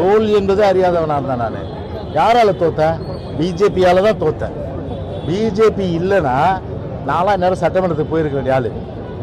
தோல்வி என்பது அறியாதவனாக இருந்தேன் நான். யாரால் தோத்தேன்? பிஜேபியால் தான் தோத்தேன். பிஜேபி இல்லைன்னா நாலாம் நேரம் சட்டமன்றத்துக்கு போயிருக்க வேண்டிய ஆள்.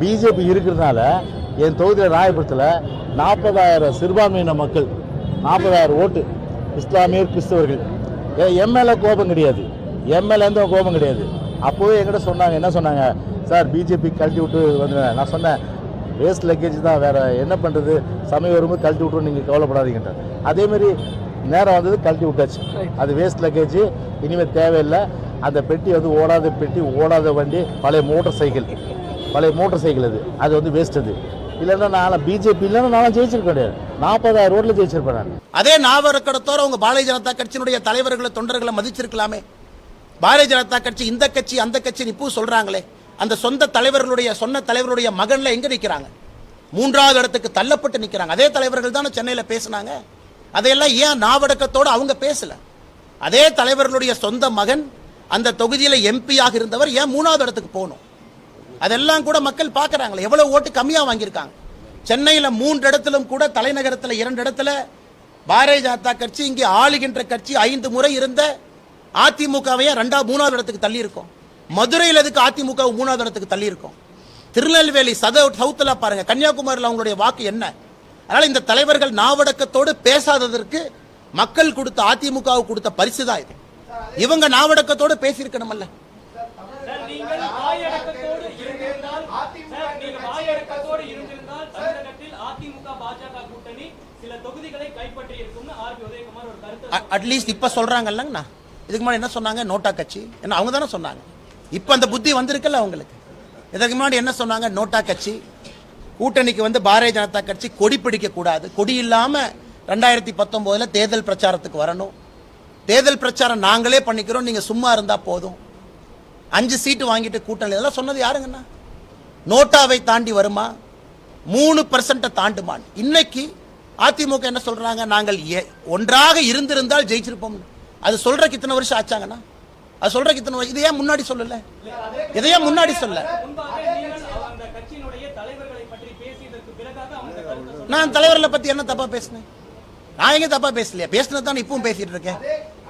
பிஜேபி இருக்கிறதுனால என் தொகுதியில் ராயபுரத்தில் நாற்பதாயிரம் சிறுபான்மையின மக்கள் நாற்பதாயிரம் ஓட்டு இஸ்லாமியர் கிறிஸ்தவர்கள். எம்எல்ஏ கோபம் கிடையாது. எம்எல்ஏந்த கோபம் கிடையாது. அப்போவே என்கிட்ட சொன்னாங்க என்ன சொன்னாங்க? சார் பிஜேபி கழட்டி விட்டு வந்து நான் சொன்னேன் வேஸ்ட் லக்கேஜ் தான் வேற என்ன பண்ணுறது சமயம் வரும்போது கழட்டி விட்டுரும் நீங்கள் கவலைப்படாதீங்கன்ற அதேமாரி நேரம் வந்தது கழட்டி விட்டாச்சு. அது வேஸ்ட் லக்கேஜ் இனிமேல் தேவையில்லை. அந்த பெட்டி வந்து ஓடாத பெட்டி ஓடாத வண்டி பழைய மோட்டார் சைக்கிள் பழைய மோட்டார் சைக்கிள் அது. அது வந்து வேஸ்ட் அது. இல்லைன்னா நான் பிஜேபி இல்லைன்னா நான் ஜெயிச்சிருக்க கிடையாது நாற்பதாயிரம் ரோட்டில் ஜெயிச்சிருப்பேன் நான். அதே நாவரக்கடத்தோட உங்க பாரதிய ஜனதா கட்சியினுடைய தலைவர்களை தொண்டர்களை மதிச்சிருக்கலாமே. பாரதிய ஜனதா கட்சி இந்த கட்சி அந்த கட்சி இப்போ சொல்றாங்களே. அந்த சொந்த தலைவர்களுடைய சொன்ன தலைவருடைய மகனில் எங்கே நிற்கிறாங்க மூன்றாவது இடத்துக்கு தள்ளப்பட்டு நிற்கிறாங்க அதே தலைவர்கள் தானே சென்னையில் பேசினாங்க. அதையெல்லாம் ஏன் நாவடக்கத்தோடு அவங்க பேசல? அதே தலைவர்களுடைய சொந்த மகன் அந்த தொகுதியில் எம்பியாக இருந்தவர் ஏன் மூணாவது இடத்துக்கு போகணும்? அதெல்லாம் கூட மக்கள் பார்க்குறாங்களே. எவ்வளோ ஓட்டு கம்மியாக வாங்கியிருக்காங்க. சென்னையில் மூன்று இடத்திலும் கூட தலைநகரத்தில் இரண்டு இடத்துல பாரதிய ஜனதா கட்சி இங்கே ஆளுகின்ற கட்சி ஐந்து முறை இருந்த அதிமுகவையே ரெண்டா மூணாவது இடத்துக்கு தள்ளி இருக்கும் மதுரையில் எதுக்கு அதிமுக மூணாவது இடத்துக்கு தள்ளி இருக்கும் திருநெல்வேலி சத சவுத்துல பாருங்க கன்னியாகுமரியில் அவங்களுடைய வாக்கு என்ன? அதனால இந்த தலைவர்கள் நாவடக்கத்தோடு பேசாததற்கு மக்கள் கொடுத்த அதிமுகவுக்கு கொடுத்த பரிசு தான் இது. இவங்க நாவடக்கத்தோடு பேசியிருக்கணுமல்ல. அட்லீஸ்ட் இப்ப சொல்றாங்கல்லங்கண்ணா இதுக்கு முன்னாடி என்ன சொன்னாங்க? நோட்டா கட்சி. என்ன அவங்க தானே சொன்னாங்க. இப்போ அந்த புத்தி வந்திருக்குல்ல அவங்களுக்கு இதற்கு முன்னாடி என்ன சொன்னாங்க? நோட்டா கட்சி. கூட்டணிக்கு வந்து பாரதிய ஜனதா கட்சி கொடி பிடிக்கக்கூடாது கொடி இல்லாமல் ரெண்டாயிரத்தி பத்தொம்போதில் தேர்தல் பிரச்சாரத்துக்கு வரணும். தேர்தல் பிரச்சாரம் நாங்களே பண்ணிக்கிறோம். நீங்கள் சும்மா இருந்தால் போதும். அஞ்சு சீட்டு வாங்கிட்டு கூட்டணி இதெல்லாம் சொன்னது யாருங்கண்ணா? நோட்டாவை தாண்டி வருமா? மூணு பர்சன்ட்டை தாண்டுமான் இன்னைக்கு அதிமுக என்ன சொல்கிறாங்க நாங்கள் ஒன்றாக இருந்திருந்தால் ஜெயிச்சிருப்போம் அது சொல்கிறக்கு இத்தனை வருஷம் ஆச்சாங்கண்ணா? அது சொல்றதுக்கு இத்தனை இதையே ஏன் முன்னாடி சொல்லல? இதையே முன்னாடி சொல்ல நான் தலைவர்களை பத்தி என்ன தப்பா பேசினேன்? நான் எங்க தப்பா பேசலையா? பேசினது தான் இப்பவும் பேசிட்டு இருக்கேன்.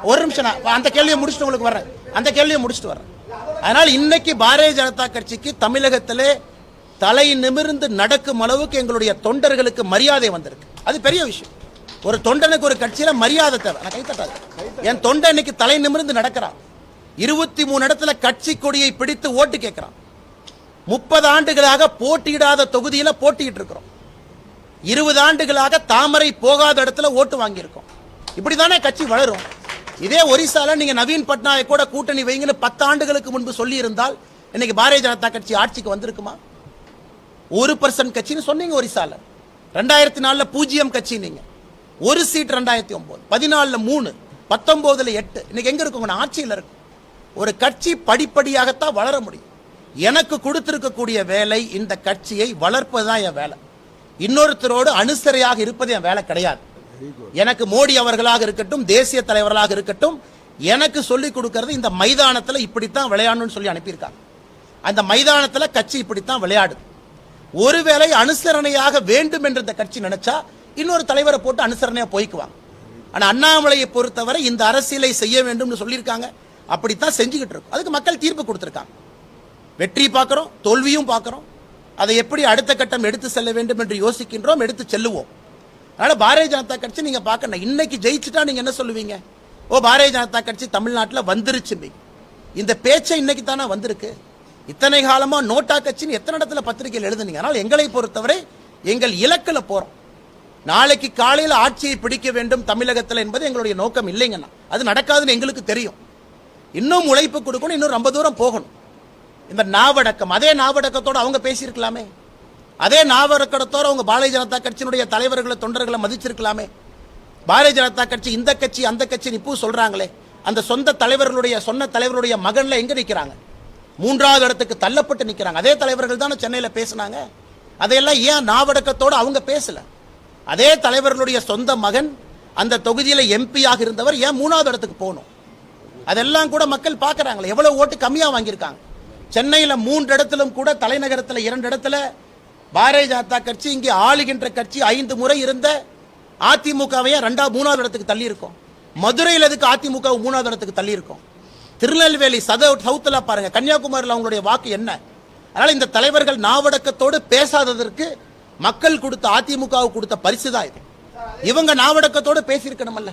ஒரு நிமிஷம் நான் அந்த கேள்வியை முடிச்சுட்டு உங்களுக்கு வரேன் அந்த கேள்வியை முடிச்சுட்டு வரேன் அதனால இன்னைக்கு பாரதிய ஜனதா கட்சிக்கு தமிழகத்திலே தலை நிமிர்ந்து நடக்கும் அளவுக்கு எங்களுடைய தொண்டர்களுக்கு மரியாதை வந்திருக்கு. அது பெரிய விஷயம். ஒரு தொண்டனுக்கு ஒரு கட்சியில மரியாதை தேவை. நான் என் தொண்டன் தலை நிமிர்ந்து நடக்கிறான் இருபத்தி மூணு இடத்துல கட்சி கொடியை பிடித்து ஓட்டு கேட்கிறான். முப்பது ஆண்டுகளாக போட்டியிடாத தொகுதியில போட்டியிட்டு இருக்கிறோம். இருபது ஆண்டுகளாக தாமரை போகாத இடத்துல ஓட்டு வாங்கியிருக்கோம். இப்படிதானே கட்சி வளரும். இதே ஒரிசால நீங்க நவீன் பட்நாயக் கூட கூட்டணி வைங்கன்னு பத்து ஆண்டுகளுக்கு முன்பு சொல்லி இருந்தால் இன்னைக்கு பாரதிய ஜனதா கட்சி ஆட்சிக்கு வந்திருக்குமா? ஒரு பர்சன்ட் கட்சின்னு சொன்னீங்க ஒரிசால. ரெண்டாயிரத்தி நாலுல பூஜ்ஜியம் கட்சி நீங்க. ஒரு சீட் ரெண்டாயிரத்தி ஒன்பது பதினாலுல மூணு. பத்தொன்பதுல எட்டு. இன்னைக்கு எங்க இருக்கும் ஆட்சியில் இருக்கும் ஒரு கட்சி படிப்படியாகத்தான் வளர முடியும். எனக்கு கொடுத்திருக்கக்கூடிய வேலை இந்த கட்சியை வளர்ப்பதுதான் என் வேலை. இன்னொருத்தரோடு அனுசரையாக இருப்பது என் வேலை கிடையாது. எனக்கு மோடி அவர்களாக இருக்கட்டும் தேசிய தலைவர்களாக இருக்கட்டும் எனக்கு சொல்லிக் கொடுக்கறது இந்த மைதானத்தில் இப்படித்தான் விளையாடணும்னு சொல்லி அனுப்பியிருக்காங்க. அந்த மைதானத்தில் கட்சி இப்படித்தான் விளையாடுது. ஒருவேளை அனுசரணையாக வேண்டும் என்று இந்த கட்சி நினைச்சா இன்னொரு தலைவரை போட்டு அனுசரணையாக போய்க்குவாங்க. ஆனால் அண்ணாமலையை பொறுத்தவரை இந்த அரசியலை செய்ய வேண்டும்னு சொல்லியிருக்காங்க. அப்படித்தான் செஞ்சுக்கிட்டு இருக்கும். அதுக்கு மக்கள் தீர்ப்பு கொடுத்துருக்காங்க. வெற்றி பார்க்குறோம் தோல்வியும் பார்க்குறோம். அதை எப்படி அடுத்த கட்டம் எடுத்து செல்ல வேண்டும் என்று யோசிக்கின்றோம் எடுத்து செல்லுவோம். அதனால் பாரதிய ஜனதா கட்சி நீங்கள் பார்க்கணும். இன்னைக்கு ஜெயிச்சுட்டா நீங்கள் என்ன சொல்லுவீங்க? ஓ பாரதிய ஜனதா கட்சி தமிழ்நாட்டில் வந்துருச்சு இந்த பேச்சை இன்னைக்கு தானே வந்திருக்கு? இத்தனை காலமாக நோட்டா கட்சின்னு எத்தனை இடத்துல பத்திரிகையில் எழுதுனீங்க? ஆனால் எங்களை பொறுத்தவரை எங்கள் இலக்கில் போகிறோம் நாளைக்கு காலையில் ஆட்சியை பிடிக்க வேண்டும் தமிழகத்தில் என்பது எங்களுடைய நோக்கம் இல்லைங்கண்ணா. அது நடக்காதுன்னு எங்களுக்கு தெரியும். இன்னும் உழைப்பு கொடுக்கணும் இன்னும் ரொம்ப தூரம் போகணும். இந்த நாவடக்கம் அதே நாவடக்கத்தோட அவங்க பேசியிருக்கலாமே. அதே நாவடக்கத்தோடு அவங்க பாரதிய ஜனதா கட்சியினுடைய தலைவர்களை தொண்டர்களை மதிச்சிருக்கலாமே. பாரதிய ஜனதா கட்சி இந்த கட்சி அந்த கட்சி இப்போ சொல்கிறாங்களே அந்த சொந்த தலைவர்களுடைய சொன்ன தலைவருடைய மகனில் எங்கே நிற்கிறாங்க மூன்றாவது இடத்துக்கு தள்ளப்பட்டு நிற்கிறாங்க அதே தலைவர்கள் தானே சென்னையில் பேசினாங்க. அதையெல்லாம் ஏன் நாவடக்கத்தோடு அவங்க பேசலை? அதே தலைவர்களுடைய சொந்த மகன் அந்த தொகுதியில் எம்பியாக இருந்தவர் ஏன் மூணாவது இடத்துக்கு போகணும்? அதெல்லாம் கூட மக்கள் பார்க்குறாங்களே. எவ்வளோ ஓட்டு கம்மியாக வாங்கியிருக்காங்க. சென்னையில் மூன்று இடத்திலும் கூட தலைநகரத்தில் இரண்டு இடத்துல பாரதிய ஜனதா கட்சி இங்கே ஆளுகின்ற கட்சி ஐந்து முறை இருந்த அதிமுகவையே ரெண்டா மூணாவது இடத்துக்கு தள்ளி மதுரையில் எதுக்கு அதிமுக மூணாவது இடத்துக்கு தள்ளி திருநெல்வேலி சத சவுத்தில் பாருங்க கன்னியாகுமரியில் அவங்களுடைய வாக்கு என்ன? அதனால் இந்த தலைவர்கள் நாவடக்கத்தோடு பேசாததற்கு மக்கள் கொடுத்த அதிமுகவுக்கு கொடுத்த பரிசு தான் இது. இவங்க நாவடக்கத்தோடு பேசியிருக்கணுமல்ல.